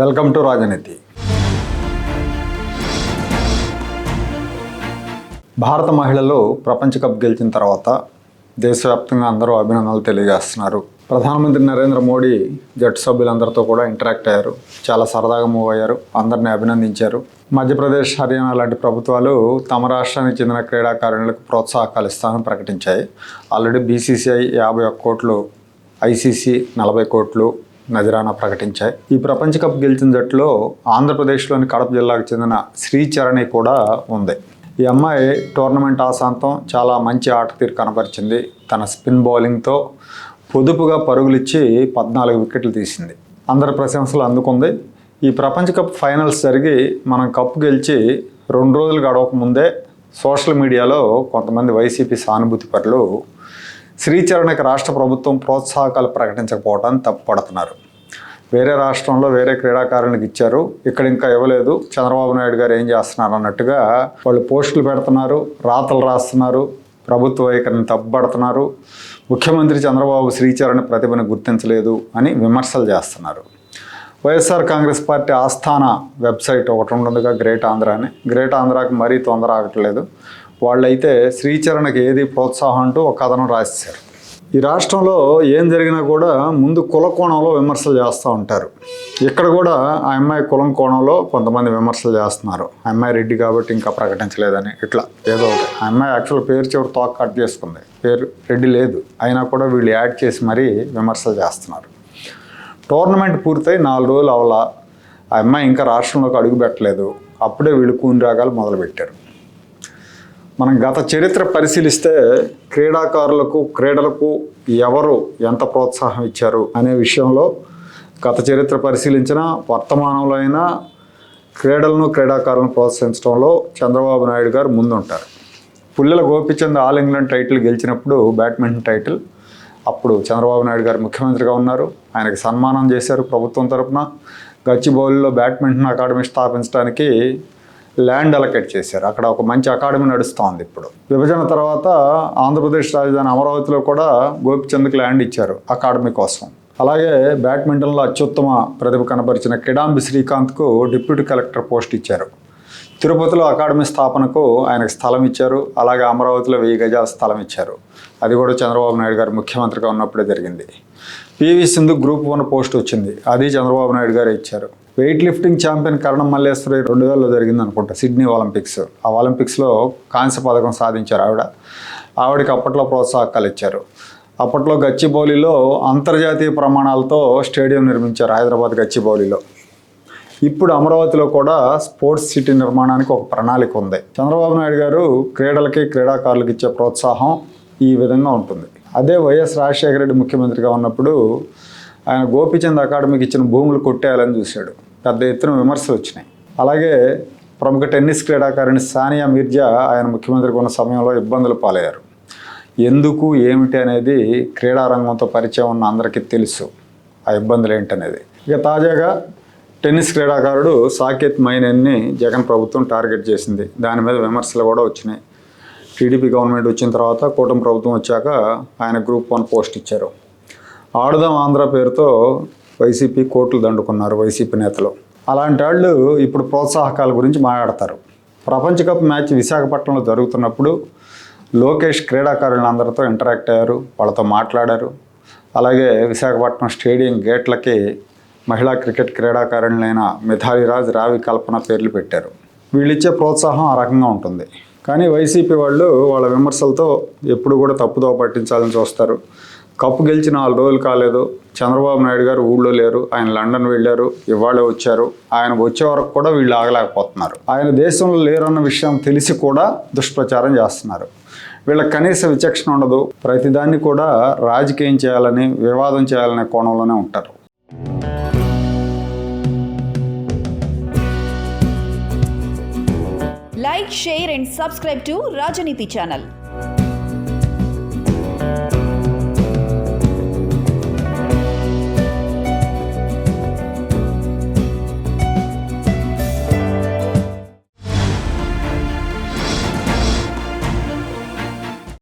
Welcome to రాజనీతి. భారత మహిళలు ప్రపంచ కప్ గెలిచిన తర్వాత దేశవ్యాప్తంగా అందరూ అభినందనలు తెలియజేస్తున్నారు. ప్రధానమంత్రి నరేంద్ర మోడీ జట్టు సభ్యులందరితో కూడా ఇంటరాక్ట్ అయ్యారు. చాలా సరదాగా మూవ్ అయ్యారు. అందరిని అభినందించారు. మధ్యప్రదేశ్ హర్యానా లాంటి ప్రభుత్వాలు తమ రాష్ట్రానికి చెందిన క్రీడాకారులకు ప్రోత్సాహకాలు ఇస్తామని ప్రకటించాయి. ఆల్రెడీ బీసీసీఐ యాభై ఒక్క కోట్లు ఐసీసీ నలభై కోట్లు నజరానా ప్రకటించాయి. ఈ ప్రపంచ కప్ గెలిచిన జట్టులో ఆంధ్రప్రదేశ్లోని కడప జిల్లాకు చెందిన శ్రీచరణి కూడా ఉంది. ఈ అమ్మాయి టోర్నమెంట్ ఆశాంతం చాలా మంచి ఆట తీరు కనపరిచింది. తన స్పిన్ బౌలింగ్తో పొదుపుగా పరుగులిచ్చి పద్నాలుగు వికెట్లు తీసింది. అందరి ప్రశంసలు అందుకుంది. ఈ ప్రపంచ కప్ ఫైనల్స్ జరిగి మనం కప్పు గెలిచి రెండు రోజులు గడవక ముందే సోషల్ మీడియాలో కొంతమంది వైసీపీ సానుభూతి పరులు శ్రీచరణకి రాష్ట్ర ప్రభుత్వం ప్రోత్సాహకాలు ప్రకటించకపోవడానికి తప్పుపడుతున్నారు. వేరే రాష్ట్రంలో వేరే క్రీడాకారునికి ఇచ్చారు. ఇక్కడ ఇంకా ఇవ్వలేదు. చంద్రబాబు నాయుడు గారు ఏం చేస్తున్నారు అన్నట్టుగా వాళ్ళు పోస్టులు పెడుతున్నారు. రాతలు రాస్తున్నారు. ప్రభుత్వ వైఖరిని తప్పుపడుతున్నారు ముఖ్యమంత్రి చంద్రబాబు శ్రీచరణ్ ప్రతిభను గుర్తించలేదు అని విమర్శలు చేస్తున్నారు. వైఎస్ఆర్ కాంగ్రెస్ పార్టీ ఆస్థాన వెబ్సైట్ ఒకటి ఉండదుగా గ్రేట్ ఆంధ్ర అని గ్రేట్ ఆంధ్రాకి మరీ తొందర ఆగట్లేదు. వాళ్ళైతే శ్రీచరణకి ఏది ప్రోత్సాహం అంటూ ఒక కథనం రాసేశారు. ఈ రాష్ట్రంలో ఏం జరిగినా కూడా ముందు కుల కోణంలో విమర్శలు చేస్తూ ఉంటారు. ఇక్కడ కూడా ఆ అమ్మాయి కులం కోణంలో కొంతమంది విమర్శలు చేస్తున్నారు. ఆ అమ్మాయి రెడ్డి కాబట్టి ఇంకా ప్రకటించలేదని ఇట్లా ఏదో ఒకటి. ఆ అమ్మాయి యాక్చువల్ పేరు చివరి తోక కట్ చేసుకుంది. పేరు రెడ్డి లేదు. అయినా కూడా వీళ్ళు యాడ్ చేసి మరీ విమర్శలు చేస్తున్నారు. టోర్నమెంట్ పూర్తయి నాలుగు రోజులు అవలా ఆ అమ్మాయి ఇంకా రాష్ట్రంలోకి అడుగు పెట్టలేదు. అప్పుడే వీళ్ళు కూని రాగాలు మొదలుపెట్టారు. మనం గత చరిత్ర పరిశీలిస్తే క్రీడాకారులకు క్రీడలకు ఎవరు ఎంత ప్రోత్సాహం ఇచ్చారు అనే విషయంలో గత చరిత్ర పరిశీలించిన వర్తమానంలో అయినా క్రీడలను క్రీడాకారులను ప్రోత్సహించడంలో చంద్రబాబు నాయుడు గారు ముందుంటారు. Pullela Gopichand all England title గెలిచినప్పుడు బ్యాడ్మింటన్ టైటిల్ అప్పుడు చంద్రబాబు నాయుడు గారు ముఖ్యమంత్రిగా ఉన్నారు. ఆయనకి సన్మానం చేశారు ప్రభుత్వం తరపున. గచ్చిబౌలిలో బ్యాడ్మింటన్ అకాడమీ స్థాపించడానికి ల్యాండ్ అలకేట్ చేశారు. అక్కడ ఒక మంచి అకాడమీ నడుస్తోంది ఇప్పుడు. విభజన తర్వాత ఆంధ్రప్రదేశ్ రాజధాని అమరావతిలో కూడా గోపిచంద్కి ల్యాండ్ ఇచ్చారు అకాడమీ కోసం. అలాగే బ్యాడ్మింటన్లో అత్యుత్తమ ప్రతిభ కనబరిచిన కిడాంబి శ్రీకాంత్కు డిప్యూటీ కలెక్టర్ పోస్ట్ ఇచ్చారు. తిరుపతిలో అకాడమీ స్థాపనకు ఆయనకు స్థలం ఇచ్చారు. అలాగే అమరావతిలో వెయ్యి గజాల స్థలం ఇచ్చారు. అది కూడా చంద్రబాబు నాయుడు గారు ముఖ్యమంత్రిగా ఉన్నప్పుడే జరిగింది. PV Sindhu group one post వచ్చింది. అది చంద్రబాబు నాయుడు గారే ఇచ్చారు. Weight lifting champion Karnam Malleswari రెండు వేలలో జరిగింది అనుకుంటా సిడ్నీ ఒలింపిక్స్. ఆ ఒలింపిక్స్లో కాంస్య పథకం సాధించారు ఆవిడ. ఆవిడకి అప్పట్లో ప్రోత్సాహకాలు ఇచ్చారు. అప్పట్లో గచ్చిబౌలిలో అంతర్జాతీయ ప్రమాణాలతో స్టేడియం నిర్మించారు హైదరాబాద్ గచ్చిబౌలిలో ఇప్పుడు అమరావతిలో కూడా స్పోర్ట్స్ సిటీ నిర్మాణానికి ఒక ప్రణాళిక ఉంది. చంద్రబాబు నాయుడు గారు క్రీడలకి క్రీడాకారులకు ఇచ్చే ప్రోత్సాహం ఈ విధంగా ఉంటుంది. అదే వైఎస్ రాజశేఖర రెడ్డి ముఖ్యమంత్రిగా ఉన్నప్పుడు ఆయన గోపిచంద్ అకాడమీకి ఇచ్చిన భూములు కొట్టేయాలని చూశాడు. పెద్ద ఎత్తున విమర్శలు వచ్చినాయి. అలాగే ప్రముఖ టెన్నిస్ క్రీడాకారిణి సానియా మిర్జా ఆయన ముఖ్యమంత్రిగా ఉన్న సమయంలో ఇబ్బందులు పాలయ్యారు. ఎందుకు ఏమిటి అనేది క్రీడారంగంతో పరిచయం ఉన్న అందరికీ తెలుసు. ఆ ఇబ్బందులు ఏంటనేది. ఇక తాజాగా టెన్నిస్ క్రీడాకారుడు సాకేత్ మైనన్ని జగన్ ప్రభుత్వం టార్గెట్ చేసింది. దాని మీద విమర్శలు కూడా వచ్చినాయి. టీడీపీ గవర్నమెంట్ వచ్చిన తర్వాత కూటమి ప్రభుత్వం వచ్చాక ఆయన గ్రూప్ వన్ పోస్ట్ ఇచ్చారు. ఆడుదాం ఆంధ్ర పేరుతో వైసీపీ కోట్లు దండుకున్నారు వైసీపీ నేతలు. అలాంటి వాళ్ళు ఇప్పుడు ప్రోత్సాహకాల గురించి మాట్లాడతారు. ప్రపంచ కప్ మ్యాచ్ విశాఖపట్నంలో జరుగుతున్నప్పుడు లోకేష్ క్రీడాకారులందరితో ఇంటరాక్ట్ అయ్యారు వాళ్ళతో మాట్లాడారు. అలాగే విశాఖపట్నం స్టేడియం గేట్లకి మహిళా క్రికెట్ క్రీడాకారులైన మిథాలి రాజ్ రావి కల్పన పేర్లు పెట్టారు. వీళ్ళిచ్చే ప్రోత్సాహం ఆ రకంగా ఉంటుంది. కానీ వైసీపీ వాళ్ళు వాళ్ళ విమర్శలతో ఎప్పుడు కూడా తప్పుదో పట్టించాలని చూస్తారు. కప్పు గెలిచి నాలుగు రోజులు కాలేదు. చంద్రబాబు నాయుడు గారు ఊళ్ళో లేరు. ఆయన లండన్ వెళ్ళారు. ఇవాళే వచ్చారు. ఆయన వచ్చే వరకు కూడా వీళ్ళు ఆగలేకపోతున్నారు. ఆయన దేశంలో లేరన్న విషయం తెలిసి కూడా దుష్ప్రచారం చేస్తున్నారు. వీళ్ళకి కనీస విచక్షణ ఉండదు. ప్రతిదాన్ని కూడా రాజకీయం చేయాలని వివాదం చేయాలనే కోణంలోనే ఉంటారు. Like share and subscribe to Rajaneethi channel